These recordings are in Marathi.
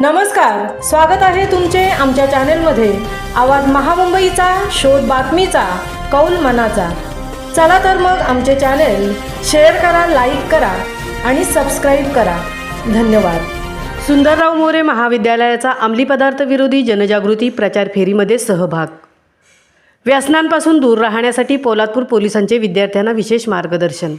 नमस्कार स्वागत आहे तुमचे आमच्या चॅनेलमध्ये. आवाज महामुंबईचा शोध बातमीचा कौल मनाचा. चला तर मग आमचे चॅनेल शेअर करा लाईक करा आणि सबस्क्राईब करा. धन्यवाद. सुंदरराव मोरे महाविद्यालयाचा अंमली पदार्थ विरोधी जनजागृती प्रचार फेरीमध्ये सहभाग. व्यसनांपासून दूर राहण्यासाठी पोलादपूर पोलिसांचे विद्यार्थ्यांना विशेष मार्गदर्शन.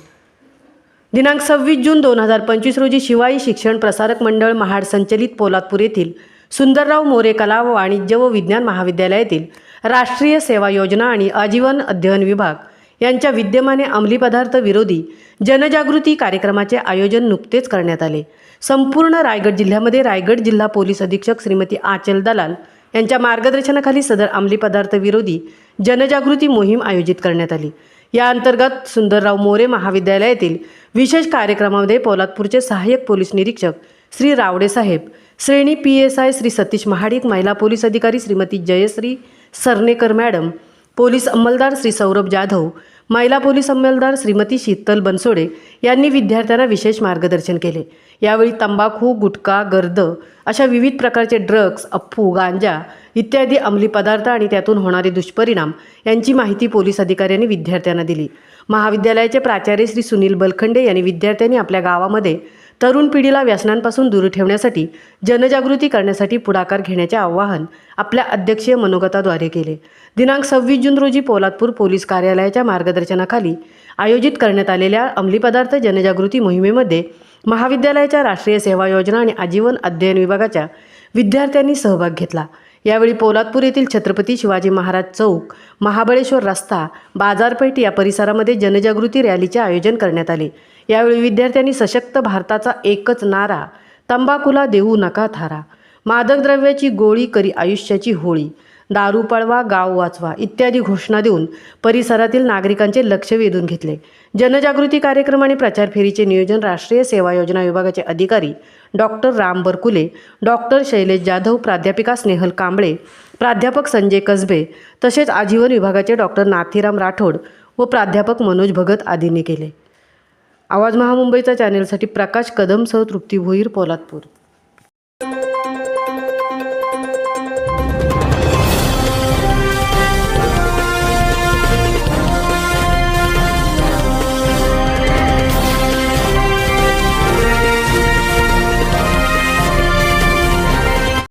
दिनांक सव्वीस जून दोन हजार पंचवीस रोजी शिवाई शिक्षण प्रसारक मंडळ महाड संचलित पोलादपूर येथील सुंदरराव मोरे कला व वाणिज्य व विज्ञान महाविद्यालयातील राष्ट्रीय सेवा योजना आणि आजीवन अध्ययन विभाग यांच्या विद्यमाने अंमली पदार्थ विरोधी जनजागृती कार्यक्रमाचे आयोजन नुकतेच करण्यात आले. संपूर्ण रायगड जिल्ह्यामध्ये रायगड जिल्हा पोलीस अधीक्षक श्रीमती आचल दलाल यांच्या मार्गदर्शनाखाली सदर अंमली पदार्थ विरोधी जनजागृती मोहीम आयोजित करण्यात आली. या अंतर्गत सुंदरराव मोरे महाविद्यालयातील विशेष कार्यक्रमामध्ये पोलादपूरचे सहाय्यक पोलीस निरीक्षक श्री रावडे साहेब श्रेणी P S I Shri Satish Mahadik महिला पोलीस अधिकारी श्रीमती जयश्री सरनेकर मॅडम पोलीस अंमलदार श्री सौरभ जाधव महिला पोलीस अंमलदार श्रीमती शीतल बनसोडे यांनी विद्यार्थ्यांना विशेष मार्गदर्शन केले. यावेळी तंबाखू गुटखा गर्द अशा विविध प्रकारचे ड्रग्ज अप्पू गांजा इत्यादी अंमली पदार्थ आणि त्यातून होणारे दुष्परिणाम यांची माहिती पोलीस अधिकाऱ्यांनी विद्यार्थ्यांना दिली. महाविद्यालयाचे प्राचार्य श्री सुनील बलखंडे यांनी विद्यार्थ्यांनी आपल्या गावामध्ये तरुण पिढीला व्यसनांपासून दूर ठेवण्यासाठी जनजागृती करण्यासाठी पुढाकार घेण्याचे आवाहन आपल्या अध्यक्षीय मनोगताद्वारे केले. दिनांक सव्वीस जून रोजी पोलादपूर पोलीस कार्यालयाच्या मार्गदर्शनाखाली आयोजित करण्यात आलेल्या अंमली पदार्थ जनजागृती मोहिमेमध्ये महाविद्यालयाच्या राष्ट्रीय सेवा योजना आणि आजीवन अध्ययन विभागाच्या विद्यार्थ्यांनी सहभाग घेतला. यावेळी पोलादपूर येथील छत्रपती शिवाजी महाराज चौक महाबळेश्वर रस्ता बाजारपेठ या परिसरामध्ये जनजागृती रॅलीचे आयोजन करण्यात आले. यावेळी विद्यार्थ्यांनी सशक्त भारताचा एकच नारा तंबाखूला देऊ नका थारा. मादक द्रव्याची गोळी करी आयुष्याची होळी. दारू पळवा गाव वाचवा इत्यादी घोषणा देऊन परिसरातील नागरिकांचे लक्ष वेधून घेतले. जनजागृती कार्यक्रम आणि प्रचार फेरीचे नियोजन राष्ट्रीय सेवा योजना विभागाचे अधिकारी डॉक्टर राम बरकुले डॉक्टर शैलेश जाधव प्राध्यापिका स्नेहल कांबळे प्राध्यापक संजय कसबे तसेच आजीवन विभागाचे डॉक्टर नाथीराम राठोड व प्राध्यापक मनोज भगत आदींनी केले. आवाज महामुंबईचा चॅनेलसाठी प्रकाश कदमसह तृप्ती भोईर पोलादपूर.